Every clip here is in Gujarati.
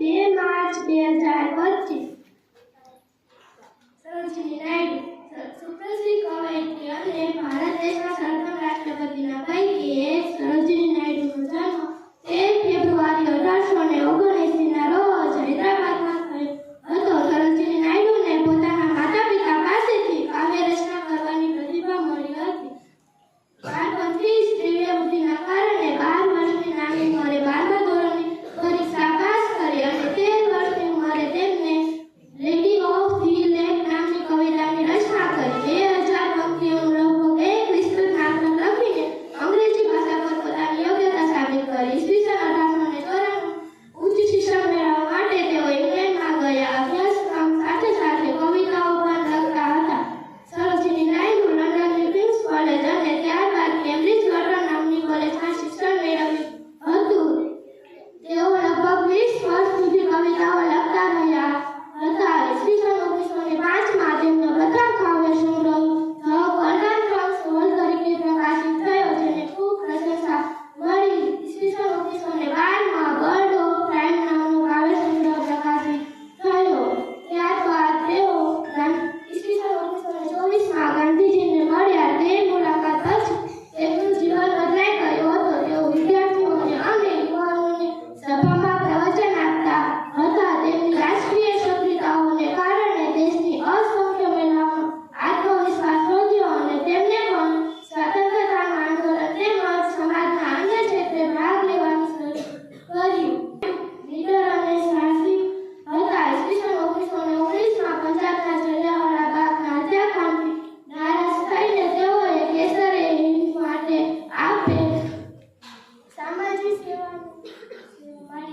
બે માર્ચ બે હજાર પચીસ.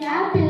champion.